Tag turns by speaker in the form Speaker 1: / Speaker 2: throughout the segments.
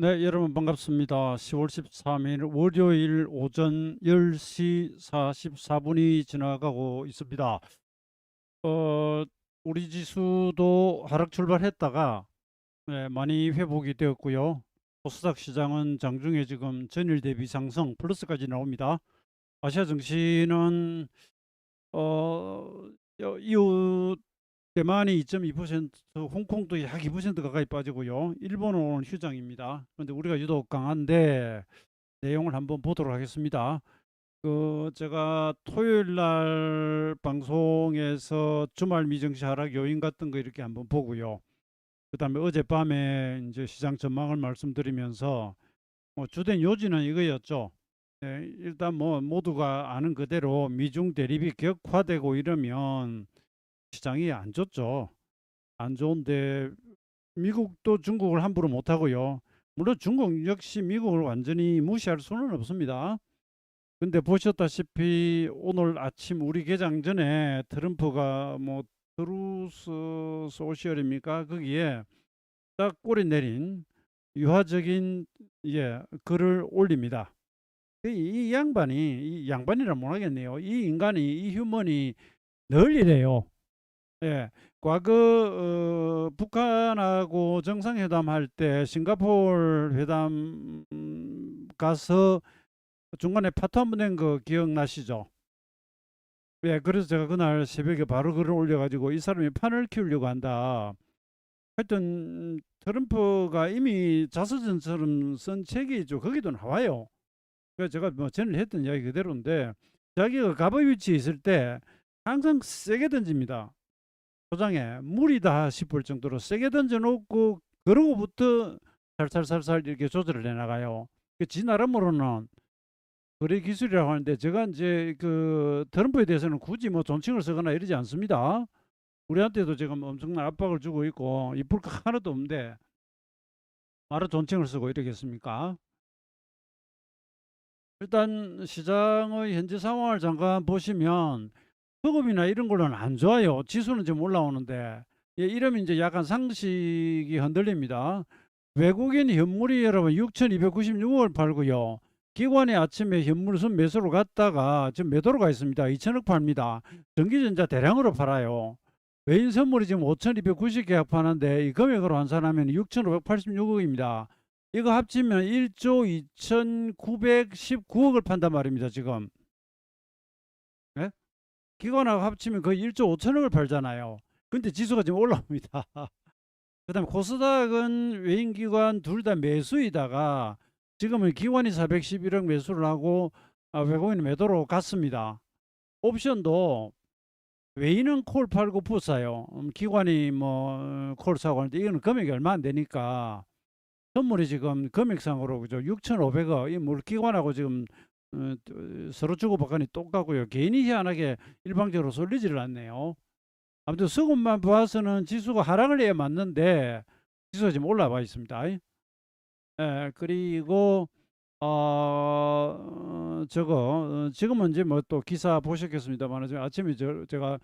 Speaker 1: 네, 여러분 반갑습니다. 10월 13일 월요일 오전 10시 44분이 지나가고 있습니다. 어, 우리 지수도 하락 출발했다가 네, 많이 회복이 되었고요. 코스닥 시장은 장중에 지금 전일 대비 상승 플러스까지 나옵니다. 아시아 증시는 어, 여- 이후 대만이 2.2%, 홍콩도 약 2% 가까이 빠지고요. 일본은 오늘 휴장입니다. 그런데 우리가 유독 강한데 내용을 한번 보도록 하겠습니다. 그 제가 토요일 날 방송에서 주말 미증시 하락 요인 같은 거 이렇게 한번 보고요. 그다음에 어젯밤에 이제 시장 전망을 말씀드리면서 뭐 주된 요지는 이거였죠. 네, 일단 뭐 모두가 아는 그대로 미중 대립이 격화되고 이러면 시장이 안 좋죠. 안 좋은데 미국도 중국을 함부로 못 하고요. 물론 중국 역시 미국을 완전히 무시할 수는 없습니다. 근데 보셨다시피 오늘 아침 우리 개장 전에 트럼프가 뭐 트루스 소셜입니까? 거기에 딱 꼬리 내린 유화적인 예 글을 올립니다. 이, 이 양반이 이 양반이라 못하겠네요. 이 인간이 이 휴먼이 늘 이래요. 예, 과거 어, 북한하고 정상회담 할 때 싱가포르 회담 음, 가서 중간에 파토 한번 낸 거 기억나시죠? 예, 그래서 제가 그날 새벽에 바로 글을 올려가지고 이 사람이 판을 키우려고 한다. 하여튼 트럼프가 이미 자서전처럼 쓴 책이 있죠. 거기도 나와요. 그래서 제가 뭐 전에 했던 이야기 그대로인데 자기가 갑의 위치에 있을 때 항상 세게 던집니다. 도장에 물이다 싶을 정도로 세게 던져놓고 그러고부터 살살살살 이렇게 조절을 해나가요. 그지 나름으로는 거래 기술이라고 하는데 제가 이제 그 트럼프에 대해서는 굳이 뭐 존칭을 쓰거나 이러지 않습니다. 우리한테도 지금 엄청난 압박을 주고 있고 이쁠 거 하나도 없는데 말을 존칭을 쓰고 이러겠습니까? 일단 시장의 현재 상황을 잠깐 보시면 수급이나 이런 걸로는 안 좋아요. 지수는 지금 올라오는데 예, 이러면 이제 약간 상식이 흔들립니다. 외국인 현물이 여러분 6,296을 팔고요. 기관이 아침에 현물선 매수로 갔다가 지금 매도로 가 있습니다. 2천억 팝니다. 전기전자 대량으로 팔아요. 외인 선물이 지금 5,290 계약 파는데 이 금액으로 환산하면 6,586억입니다. 이거 합치면 1조 2,919억을 판단 말입니다. 지금. 예? 기관하고 합치면 거의 1조 5천억을 팔잖아요. 근데 지수가 지금 올라옵니다. 그 다음에 코스닥은 외인 기관 둘 다 매수이다가 지금은 기관이 411억 매수를 하고 아, 외국인 매도로 갔습니다. 옵션도 외인은 콜 팔고 풋 사요. 음, 기관이 뭐 콜 사고 하는데 이거는 금액이 얼마 안 되니까 선물이 지금 금액상으로 그죠 6,500억 이 물 기관하고 지금 어, 서로 주고받거니 똑같고요. 개인이 희한하게 일방적으로 쏠리지를 않네요. 아무튼 수급만 봐서는 지수가 하락을 해야 맞는데 지수가 지금 올라와 있습니다. 예, 그리고 어, 저거 어, 지금은 이제 뭐 또 기사 보셨겠습니다만 아침에 저, 제가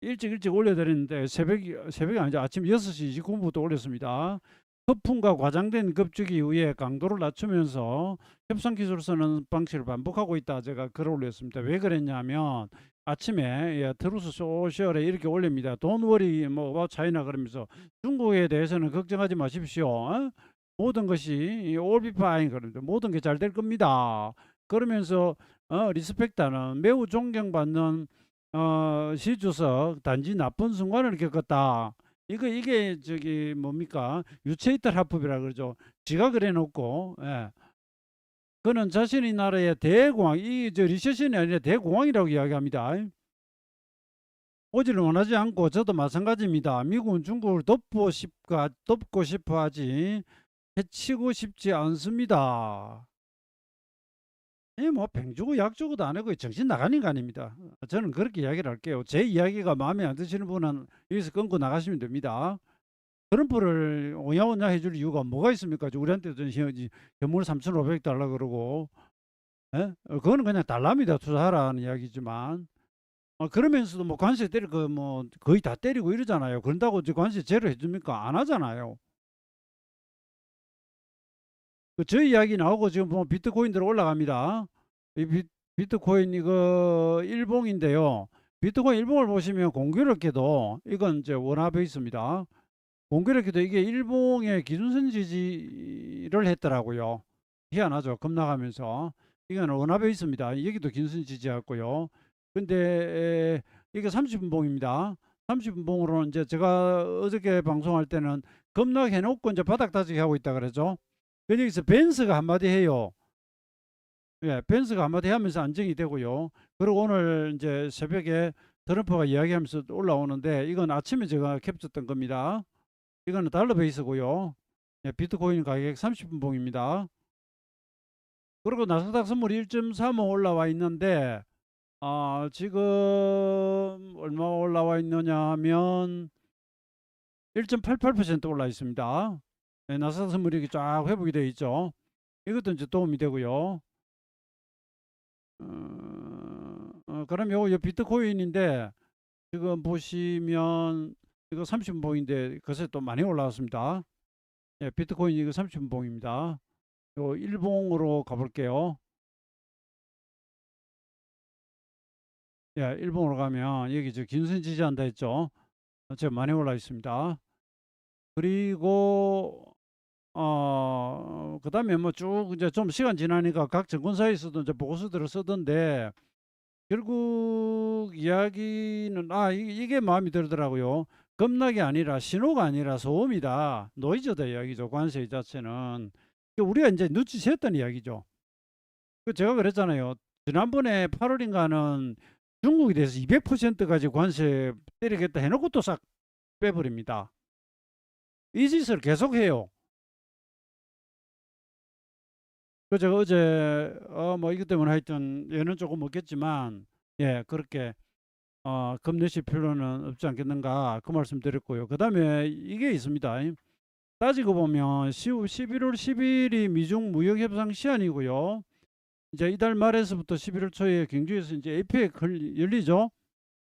Speaker 1: 일찍 일찍 올려드렸는데 새벽 새벽이 아니죠 아침 6시 29분부터 올렸습니다. 거품과 과장된 급주기 이후에 강도를 낮추면서 협상 기술을 쓰는 방식을 반복하고 있다. 제가 글을 올렸습니다. 왜 그랬냐면 아침에 예, 트루스 소셜에 이렇게 올립니다. 돈 워리 뭐 차이나 그러면서 중국에 대해서는 걱정하지 마십시오. 어? 모든 것이 올비파인 그런데 모든 게 잘 될 겁니다. 그러면서 어, 리스펙트하는 매우 존경받는 어, 시주석 단지 나쁜 순간을 겪었다. 이거 이게 저기 뭡니까 유체이탈 합법이라 그러죠. 지가 그래놓고 예. 그는 자신의 나라의 대공황 이저 리세션이 아니라 대공황이라고 이야기합니다. 오지를 원하지 않고 저도 마찬가지입니다. 미국은 중국을 덮고 싶가 덮고 싶어하지 해치고 싶지 않습니다. 이뭐 병주고 약주고도 안 하고 정신 나간 인간입니다. 저는 그렇게 이야기를 할게요. 제 이야기가 마음에 안 드시는 분은 여기서 끊고 나가시면 됩니다. 트럼프를 오냐오냐 해줄 이유가 뭐가 있습니까? 우리한테도 현물 3,500 달러 그러고, 예? 어, 그거는 그냥 달랍니다. 투자하라는 이야기지만. 어, 그러면서도 뭐 관세 때릴 거뭐 거의 다 때리고 이러잖아요. 그런다고 관세 제로 해줍니까? 안 하잖아요. 그 저희 이야기 나오고 지금 보면 비트코인들 올라갑니다. 이 비, 비트코인 이거 일봉인데요. 비트코인 일봉을 보시면 공교롭게도 이건 이제 원화베 있습니다. 공교롭게도 이게 일봉의 기준선 지지를 했더라고요. 희한하죠. 급락하면서 이건 원화베 있습니다. 여기도 기준선 지지했고요. 근데 에, 이게 30분봉입니다. 30분봉으로 이제 제가 어저께 방송할 때는 급락해 놓고 이제 바닥 다지기 하고 있다 그러죠. 그 여기서 벤스가 한마디 해요. 예, 벤스가 한마디 하면서 안정이 되고요. 그리고 오늘 이제 새벽에 트럼프가 이야기하면서 올라오는데 이건 아침에 제가 캡쳤던 겁니다. 이거는 달러 베이스고요. 예, 비트코인 가격 30분 봉입니다. 그리고 나스닥 선물이 1.35 올라와 있는데 아, 지금 얼마 올라와 있느냐 하면 1.88% 올라 있습니다. 예, 나스닥 선물이 쫙 회복이 되어 있죠. 이것도 이제 도움이 되고요. 어, 어, 그럼 요, 요 비트코인인데 지금 보시면 이거 30분봉인데 그새 또 많이 올라왔습니다. 예, 비트코인 이거 30분봉입니다. 요 일봉으로 가볼게요. 예, 일봉으로 가면 여기 저 긴선 지지한다 했죠. 어, 지금 많이 올라 있습니다. 그리고 어 그 다음에 뭐 쭉 이제 좀 시간 지나니까 각 정권사에서도 이제 보고서들을 쓰던데 결국 이야기는 아 이- 이게 마음이 들더라고요. 급락이 아니라 신호가 아니라 소음이다. 노이즈다 이야기죠. 관세 자체는 그 우리가 이제 눈치챘던 이야기죠. 그 제가 그랬잖아요. 지난번에 8월인가는 중국에 대해서 200%까지 관세 때리겠다 해놓고 또 싹 빼버립니다. 이 짓을 계속해요. 그 제가 어제 어 뭐 이것 때문에 하여튼 얘는 조금 없겠지만 예 그렇게 어 겁내실 필요는 없지 않겠는가 그 말씀 드렸고요. 그 다음에 이게 있습니다. 따지고 보면 10, 11월 10일이 미중 무역 협상 시한이고요. 이제 이달 말에서부터 11월 초에 경주에서 이제 APEC 걸- 열리죠.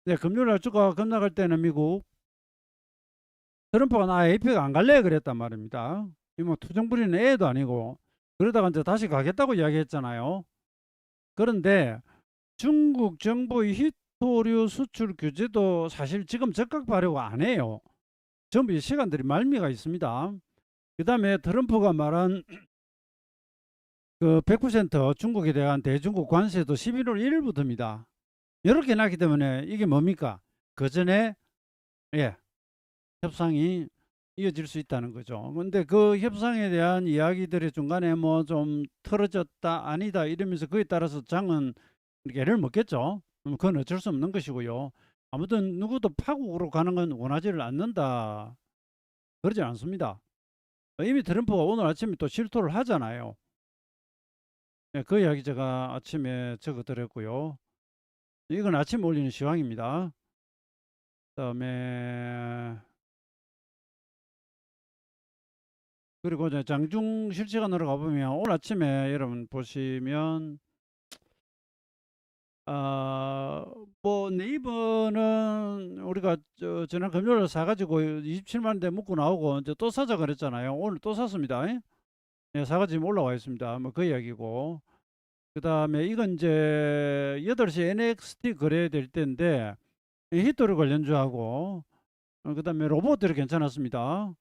Speaker 1: 네, 금요일 날 주가 급락할 때는 미국 트럼프가 나 APEC 안 갈래 그랬단 말입니다. 이뭐 투정 부리는 애도 아니고 그러다가 이제 다시 가겠다고 이야기했잖아요. 그런데 중국 정부의 히토류 수출 규제도 사실 지금 적극 발효가 안 해요. 전부 이 시간들이 말미가 있습니다. 그 다음에 트럼프가 말한 그 100% 중국에 대한 대중국 관세도 11월 1일부터입니다. 이렇게 났기 때문에 이게 뭡니까? 그 전에 예 협상이 이어질 수 있다는 거죠. 근데 그 협상에 대한 이야기들이 중간에 뭐 좀 틀어졌다 아니다 이러면서 그에 따라서 장은 애를 먹겠죠. 음, 그건 어쩔 수 없는 것이고요. 아무튼 누구도 파국으로 가는 건 원하지를 않는다. 그러지 않습니다. 이미 트럼프가 오늘 아침에 또 실토를 하잖아요. 예, 그 이야기 제가 아침에 적어드렸고요. 이건 아침 올리는 시황입니다. 그 다음에 그리고 이제 장중 실시간으로 가보면 오늘 아침에 여러분 보시면 아뭐 네이버는 우리가 저 지난 금요일에 사가지고 27만 대 묶고 나오고 이제 또 사자 그랬잖아요. 오늘 또 샀습니다. 예, 사가 지금 올라와 있습니다. 뭐 그 이야기고 그 다음에 이건 이제 8시 NXT 거래될 때인데 이 히토리 관련주하고 어, 그 다음에 로봇들이 괜찮았습니다.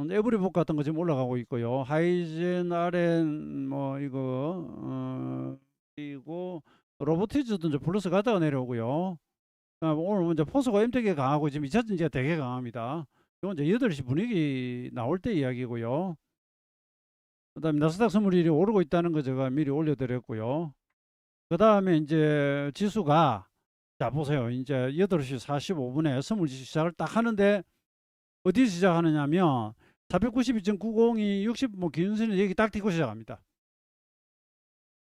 Speaker 1: 어, 에브리복 같은 거 지금 올라가고 있고요. 하이젠, 아렌 뭐 이거 어, 그리고 로보티즈도 이제 플러스 가다가 내려오고요. 아, 오늘 이제 포스가 엠텍이 강하고 지금 2차 전지가 되게 강합니다. 이건 이제 8시 분위기 나올 때 이야기고요. 그 다음에 나스닥 선물이 오르고 있다는 거 제가 미리 올려드렸고요. 그 다음에 이제 지수가 자 보세요. 이제 8시 45분에 선물 지수 시작을 딱 하는데 어디서 시작하느냐면 492.90이 60 뭐 기준선이 여기 딱 띄고 시작합니다.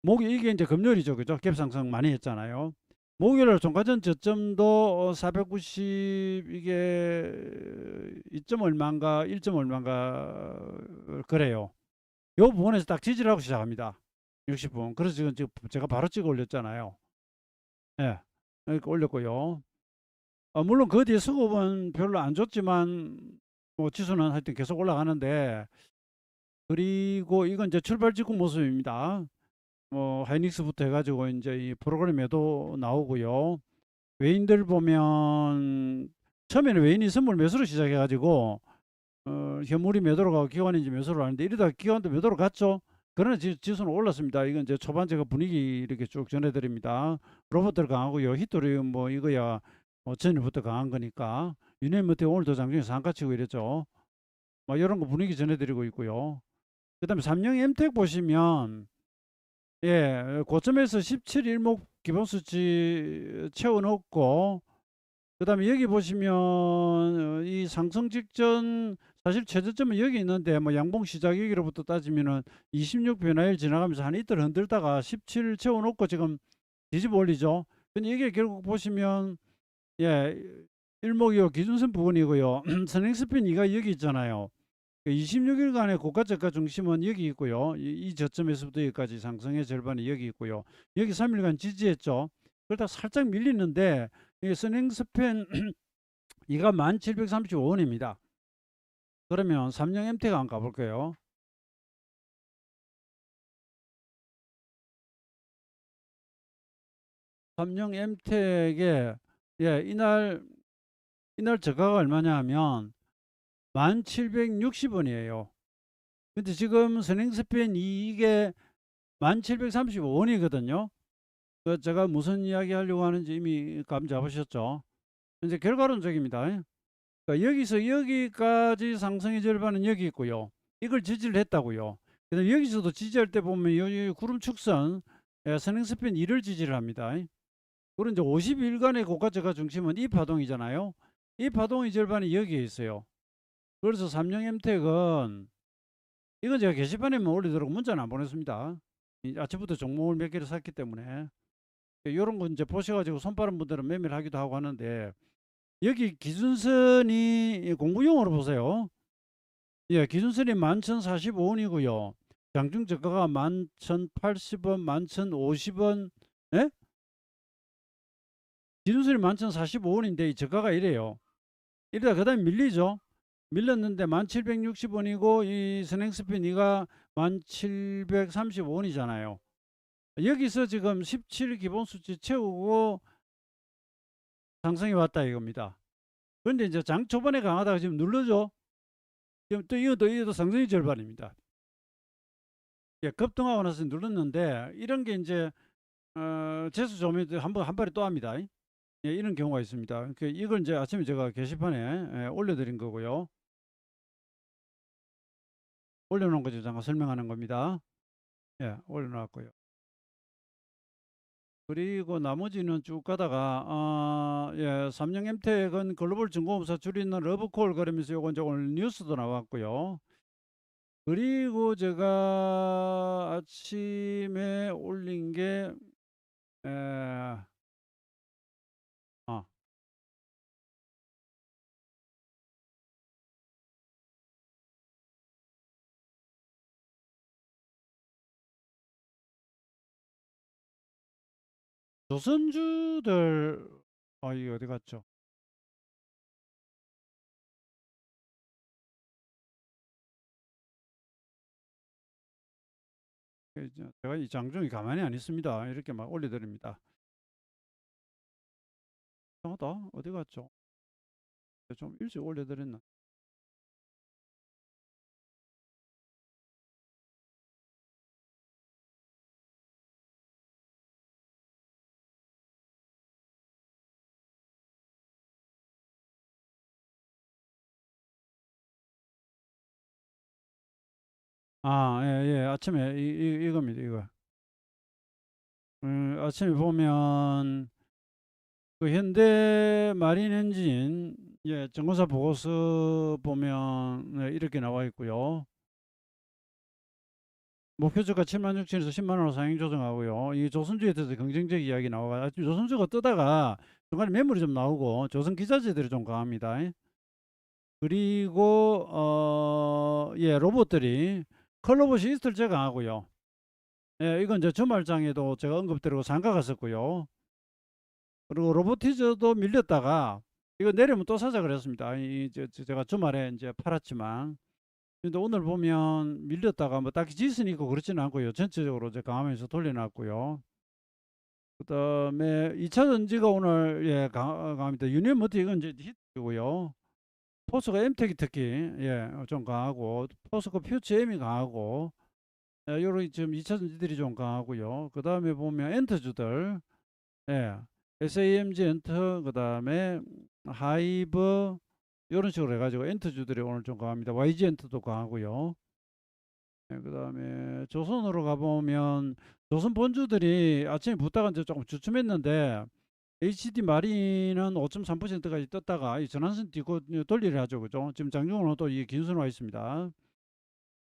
Speaker 1: 목이 이게 이제 금요일이죠, 그죠? 갭상승 많이 했잖아요. 목요일 종가전 저점도 490 이게 2점 얼마인가 1점 얼마인가 그래요. 요 부분에서 딱 지지를 하고 시작합니다. 60분. 그래서 지금 지금 제가 바로 찍어 올렸잖아요. 예. 이렇게 올렸고요. 어, 물론 그 뒤에 수급은 별로 안 좋지만 뭐 지수는 하여튼 계속 올라가는데 그리고 이건 이제 출발 직후 모습입니다. 뭐 하이닉스부터 해가지고 이제 이 프로그램에도 나오고요. 외인들 보면 처음에는 외인이 선물 매수로 시작해가지고 어, 현물이 매도로 가고 이제 매수로 가는데 이러다가 기관도 매도로 갔죠. 그러나 지, 지수는 올랐습니다. 이건 이제 초반 제가 분위기 이렇게 쭉 전해드립니다. 로봇들 강하고요. 히토리움 뭐 이거야 뭐 전일부터 강한 거니까 유네미트 오늘도 장중에 상가 치고 이랬죠. 뭐 이런 거 분위기 전해드리고 있고요. 그 다음에 삼성 엠텍 보시면 예 고점에서 17 일목 기본 수치 채워넣고 그 다음에 여기 보시면 어, 이 상승 직전 사실 최저점은 여기 있는데 뭐 양봉 시작 여기로부터 따지면은 26 변화일 지나가면서 한 이틀 흔들다가 17 채워놓고 지금 뒤집어 올리죠. 근데 이게 결국 보시면 예 일목이요 기준선 부근이고요. 선행스핀 2가 여기 있잖아요. 26일간의 고가 저가 중심은 여기 있고요. 이, 이 저점에서부터 여기까지 상승의 절반이 여기 있고요. 여기 3일간 지지했죠. 그러다 살짝 밀리는데 이 선행스펜 이가 1735원입니다. 그러면 삼성 엠텍 한번 가볼게요. 삼성 엠텍에 예 이날 이날 저가가 얼마냐 하면 1760원이에요. 근데 지금 선행스펜 이게 1735원이거든요. 그 제가 무슨 이야기 하려고 하는지 이미 감 잡으셨죠? 이제 결과론적입니다. 그러니까 여기서 여기까지 상승의 절반은 여기 있고요. 이걸 지지를 했다고요. 그다음 여기서도 지지할 때 보면 여기 구름 축선 예, 선행스핀 2를 지지를 합니다. 그런 이제 50일간의 고가 저가 중심은 이 파동이잖아요. 이 파동의 절반이 여기에 있어요. 그래서 삼성 엠텍은 이건 제가 게시판에만 올리도록 문자는 안 보냈습니다. 이 아침부터 종목을 몇 개를 샀기 때문에 이런 거 이제 보셔가지고 손 빠른 분들은 매매를 하기도 하고 하는데 여기 기준선이 공부용어로 보세요. 예, 기준선이 11,045원이고요. 장중 저가가 11,080원, 11,050원. 예? 기준선이 11,045원인데 이 저가가 이래요. 이러다 그 다음에 밀리죠. 밀렸는데 1760원이고 이 선행스핀이가 1735원이잖아요. 여기서 지금 17 기본 수치 채우고 상승이 왔다 이겁니다. 그런데 이제 장 초반에 강하다가 지금 눌러줘. 지금 또 이것도 이것도 상승의 절반입니다. 예, 급등하고 나서 눌렀는데 이런 게 이제 어, 재수 조면 한번 한 발에 또 합니다. 예, 이런 경우가 있습니다. 그 이걸 이제 아침에 제가 게시판에 예, 올려드린 거고요. 올려놓은 거죠. 잠깐 설명하는 겁니다. 예, 올려놨고요. 그리고 나머지는 쭉 가다가 아, 예, 삼성 엠텍은 글로벌 중공업사 줄이는 러브콜 그러면서 요건 오늘 뉴스도 나왔고요. 그리고 제가 아침에 올린 게 에, 조선주들 아 이게 어디 갔죠? 제가 이 장중이 가만히 안 있습니다. 이렇게 막 올려드립니다. 이상하다. 어디 갔죠? 좀 일찍 올려드렸나? 아, 예, 예. 아침에 이, 이, 이겁니다. 이거. 음, 아침에 보면 그 현대 마린 엔진 예, 정거사 보고서 보면 네, 이렇게 나와 있고요. 목표주가 7만 6천에서 10만 원으로 상향 조정하고요. 이 조선주에 대해서 긍정적 이야기 나와가 아침 조선주가 뜨다가 중간에 매물이 좀 나오고 조선 기자재들이 좀 강합니다. 그리고 어, 예, 로봇들이 컬러봇이 이틀째 강하고요. 예, 이건 이제 주말장에도 제가 언급드리고 상가 갔었고요. 그리고 로보티즈도 밀렸다가 이거 내리면 또 사자 그랬습니다. 이 저, 저- 제가 주말에 이제 팔았지만 근데 오늘 보면 밀렸다가 뭐 딱히 지수는 있고 그렇지는 않고요. 전체적으로 이제 강하면서 돌려놨고요. 그 다음에 2차 전지가 오늘 예 강, 강합니다. 유니언 머티 이건 이제 히트고요. 포스코 엠텍이 특히 예 좀 강하고 포스코 퓨처 M이 강하고 예, 요런 지금 2차 전지들이 좀 강하고요. 그 다음에 보면 엔터주들 예 SAMG 엔터 그 다음에 하이브 이런 식으로 해가지고 엔터주들이 오늘 좀 강합니다. YG 엔터도 강하고요. 예, 그 다음에 조선으로 가보면 조선 본주들이 아침에 붙다가 이제 조금 주춤했는데 HD 마린은 5.3%까지 떴다가 이 전환선 뛰고 돌리를 하죠, 그죠? 지금 장중으로 또이 긴순 와 있습니다.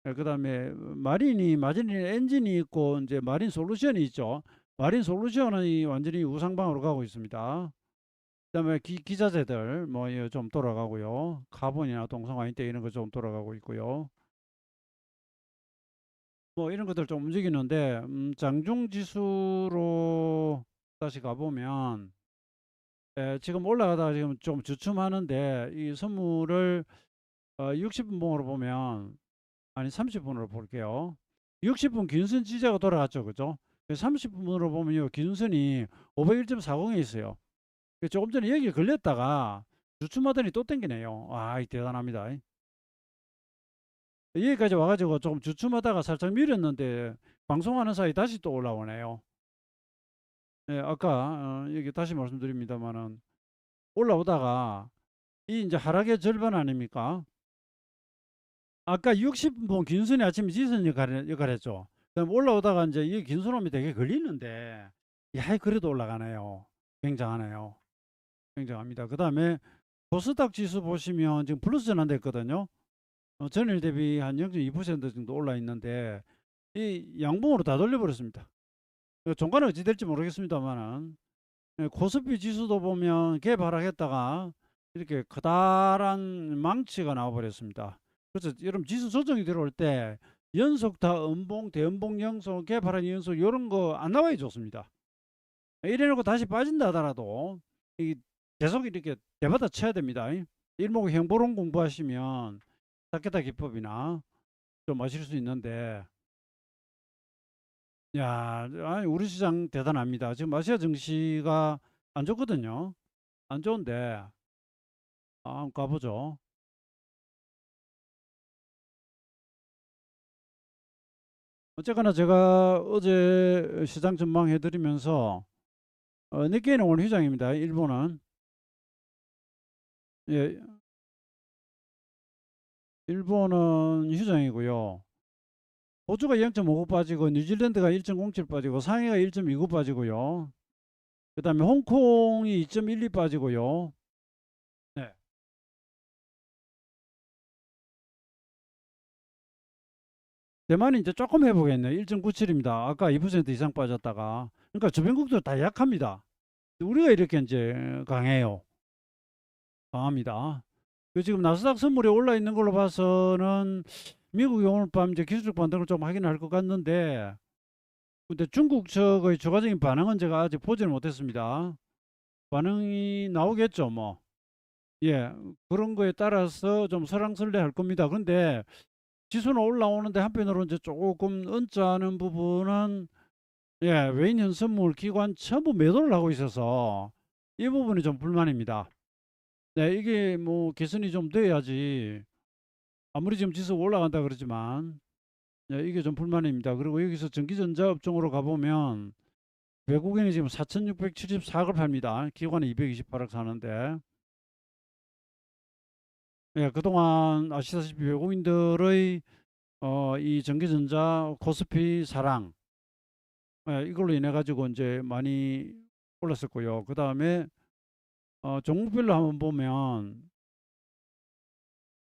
Speaker 1: 예, 그다음에 마린이 마진이 엔진이 있고 이제 마린 솔루션이 있죠. 마린 솔루션은 이 완전히 우상방으로 가고 있습니다. 그 다음에 기, 기자재들 뭐 좀 돌아가고요. 카본이나 동성 와인대 이런 거 좀 돌아가고 있고요. 뭐 이런 것들 좀 움직이는데 음, 장중 지수로 다시 가보면 에, 지금 올라가다가 지금 좀 주춤하는데 이 선물을 어, 60분봉으로 보면 아니 30분으로 볼게요. 60분 긴선 지지가 돌아갔죠, 그죠? 30분으로 보면요, 긴선이 501.40에 있어요. 그 조금 전에 여기 걸렸다가 주춤하더니 또 땡기네요. 아, 이 대단합니다. 여기까지 와가지고 조금 주춤하다가 살짝 밀었는데 방송하는 사이 다시 또 올라오네요. 예, 아까 어, 여기 다시 말씀드립니다만은 올라오다가 이 이제 하락의 절반 아닙니까? 아까 60분 긴순이 아침에 지선 역할, 역할 했죠. 그럼 올라오다가 이제 이 긴순홈이 되게 걸리는데 야, 그래도 올라가네요. 굉장하네요. 굉장합니다. 그 다음에 코스닥 지수 보시면 지금 플러스 전환됐거든요. 어, 전일 대비 한 0.2% 정도 올라 있는데 이 양봉으로 다 돌려버렸습니다. 그 종가는 어찌 될지 모르겠습니다만은 예, 코스피 지수도 보면 갭 하락했다가 이렇게 커다란 망치가 나와버렸습니다. 그래서 여러분 지수 조정이 들어올 때 연속 다 음봉, 대음봉 연속, 갭 하락 연속 이런 거 안 나와야 좋습니다. 이래놓고 다시 빠진다 하더라도 이 계속 이렇게 대받아 쳐야 됩니다. 일목 행보론 공부하시면 사케타 기법이나 좀 아실 수 있는데 야, 아니 우리 시장 대단합니다. 지금 아시아 증시가 안 좋거든요. 안 좋은데 아, 한번 가보죠. 어쨌거나 제가 어제 시장 전망 해 드리면서 어, 니케이는 오늘 휴장입니다. 일본은 예, 일본은 휴장이고요. 호주가 0.59 빠지고 뉴질랜드가 1.07 빠지고 상해가 1.29 빠지고요. 그 다음에 홍콩이 2.12 빠지고요. 네. 대만이 이제 조금 회복했네요. 1.97입니다. 아까 2% 이상 빠졌다가. 그러니까 주변국도 다 약합니다. 우리가 이렇게 이제 강해요. 강합니다. 그 지금 나스닥 선물이 올라 있는 걸로 봐서는 미국이 오늘 밤 이제 기술적 반등을 좀 확인할 것 같는데 근데 중국 측의 추가적인 반응은 제가 아직 보지는 못했습니다. 반응이 나오겠죠, 뭐. 예, 그런 거에 따라서 좀 설랑설레 할 겁니다. 근데 지수는 올라오는데 한편으로 이제 조금 언짢은 부분은 예, 외인 현 선물 기관 전부 매도를 하고 있어서 이 부분이 좀 불만입니다. 네, 이게 뭐 개선이 좀 돼야지 아무리 지금 지수가 올라간다 그러지만 네, 이게 좀 불만입니다. 그리고 여기서 전기전자 업종으로 가보면 외국인이 지금 4,674억을 팝니다. 기관이 228억 사는데 예, 그동안 아시다시피 외국인들의 어, 이 전기전자 코스피 사랑 예, 이걸로 인해 가지고 이제 많이 올랐었고요. 그 다음에 어, 종목별로 한번 보면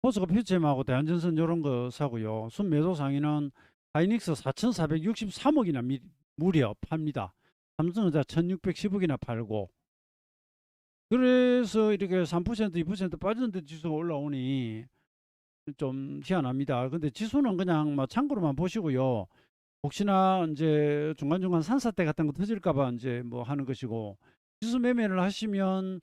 Speaker 1: 포스코 퓨처엠하고 대한전선 이런 거 사고요. 순매도 상위는 하이닉스 4,463억이나 미, 무려 팝니다. 삼성전자 1,610억이나 팔고 그래서 이렇게 3% 2% 빠졌는데 지수가 올라오니 좀 희한합니다. 근데 지수는 그냥 뭐 참고로만 보시고요. 혹시나 이제 중간중간 산사태 같은 거 터질까봐 이제 뭐 하는 것이고 지수 매매를 하시면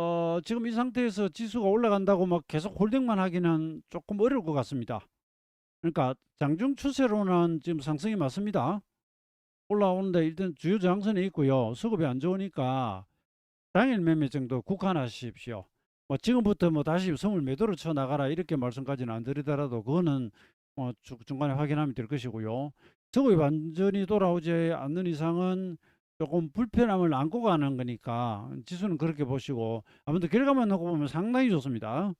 Speaker 1: 어, 지금 이 상태에서 지수가 올라간다고 막 계속 홀딩만 하기는 조금 어려울 것 같습니다. 그러니까 장중 추세로는 지금 상승이 맞습니다. 올라오는데 일단 주요 저항선이 있고요. 수급이 안 좋으니까 당일 매매 정도 국한하십시오. 뭐 지금부터 뭐 다시 선물 매도를 쳐 나가라 이렇게 말씀까지는 안 드리더라도 그거는 뭐 주- 중간에 확인하면 될 것이고요. 수급이 완전히 돌아오지 않는 이상은 조금 불편함을 안고 가는 거니까 지수는 그렇게 보시고 아무튼 결과만 놓고 보면 상당히 좋습니다.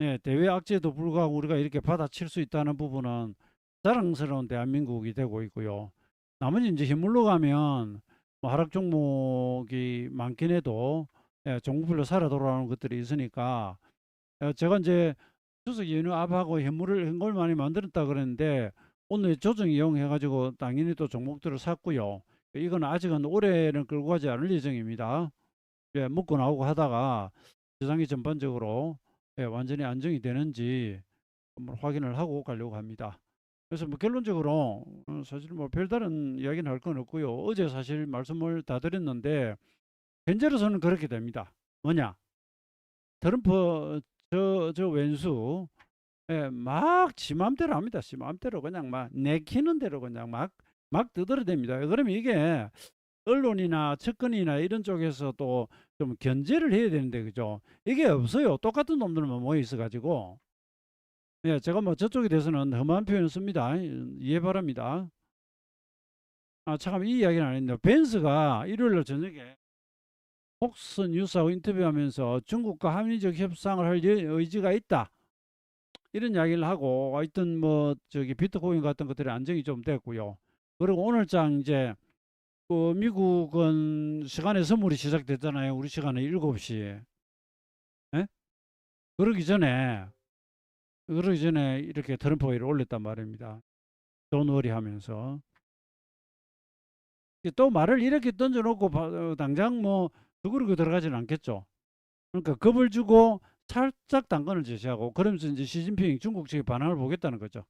Speaker 1: 예, 대외 악재도 불구하고 우리가 이렇게 받아칠 수 있다는 부분은 자랑스러운 대한민국이 되고 있고요. 나머지 이제 현물로 가면 뭐 하락 종목이 많긴 해도 예, 종목별로 살아 돌아오는 것들이 있으니까 어, 제가 이제 추석 연휴 앞하고 현물을 현금을 많이 만들었다 그랬는데 오늘 조정 이용해 가지고 당연히 또 종목들을 샀고요. 이건 아직은 올해는 끌고 가지 않을 예정입니다. 예, 먹고 나오고 하다가 시장이 전반적으로 예, 완전히 안정이 되는지 한번 확인을 하고 가려고 합니다. 그래서 뭐 결론적으로 어, 사실 뭐 별다른 이야기는 할 건 없고요. 어제 사실 말씀을 다 드렸는데 현재로서는 그렇게 됩니다. 뭐냐? 트럼프 저 저 왼수 예, 막 지 맘대로 합니다. 지 맘대로 그냥 막 내키는 대로 그냥 막 막 두드러댑니다. 그러면 이게 언론이나 측근이나 이런 쪽에서 또 좀 견제를 해야 되는데 그죠? 이게 없어요. 똑같은 놈들만 모여 있어 가지고 예, 제가 뭐 저쪽에 대해서는 험한 표현을 씁니다. 이해 바랍니다. 아, 잠깐 이 이야기는 안 했는데 벤스가 일요일 날 저녁에 폭스 뉴스하고 인터뷰하면서 중국과 합리적 협상을 할 여- 의지가 있다. 이런 이야기를 하고 하여튼 뭐 저기 비트코인 같은 것들이 안정이 좀 됐고요. 그리고 오늘장 이제 그 미국은 시간에 선물이 시작됐잖아요. 우리 시간에 7시. 예? 그러기 전에 그러기 전에 이렇게 트럼프가 이를 올렸단 말입니다. 돈워리 하면서. 또 말을 이렇게 던져놓고 바- 어, 당장 뭐 두그르고 들어가지는 않겠죠. 그러니까 겁을 주고 살짝 당근을 제시하고 그러면서 이제 시진핑 중국 측의 반응을 보겠다는 거죠.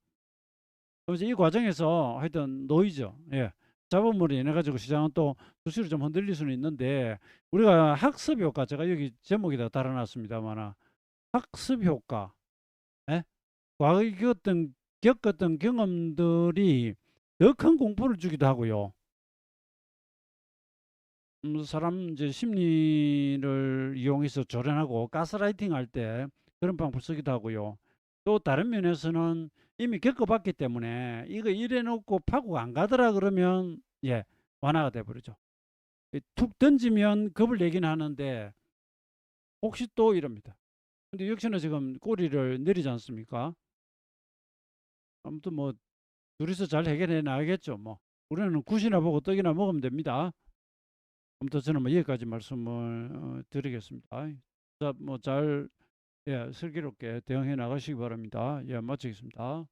Speaker 1: 그래서 이 과정에서 하여튼 노이죠. 예. 잡음으로 인해 가지고 시장은 또 주시로 좀 흔들릴 수는 있는데 우리가 학습 효과 제가 여기 제목에다 달아놨습니다만 학습 효과 예? 과거에 겪었던, 겪었던 경험들이 더 큰 공포를 주기도 하고요. 음, 사람 이제 심리를 이용해서 조련하고 가스라이팅 할 때 그런 방법 쓰기도 하고요. 또 다른 면에서는 이미 겪어봤기 때문에 이거 이래 놓고 파고 안 가더라 그러면 예 완화가 돼 버리죠. 이툭 던지면 겁을 내긴 하는데 혹시 또 이럽니다. 근데 역시나 지금 꼬리를 내리지 않습니까? 아무튼 뭐 둘이서 잘 해결해 나가겠죠. 뭐 우리는 굿이나 보고 떡이나 먹으면 됩니다. 아무튼 저는 뭐 여기까지 말씀을 어, 드리겠습니다. 자, 뭐잘 예, 슬기롭게 대응해 나가시기 바랍니다. 예, 마치겠습니다.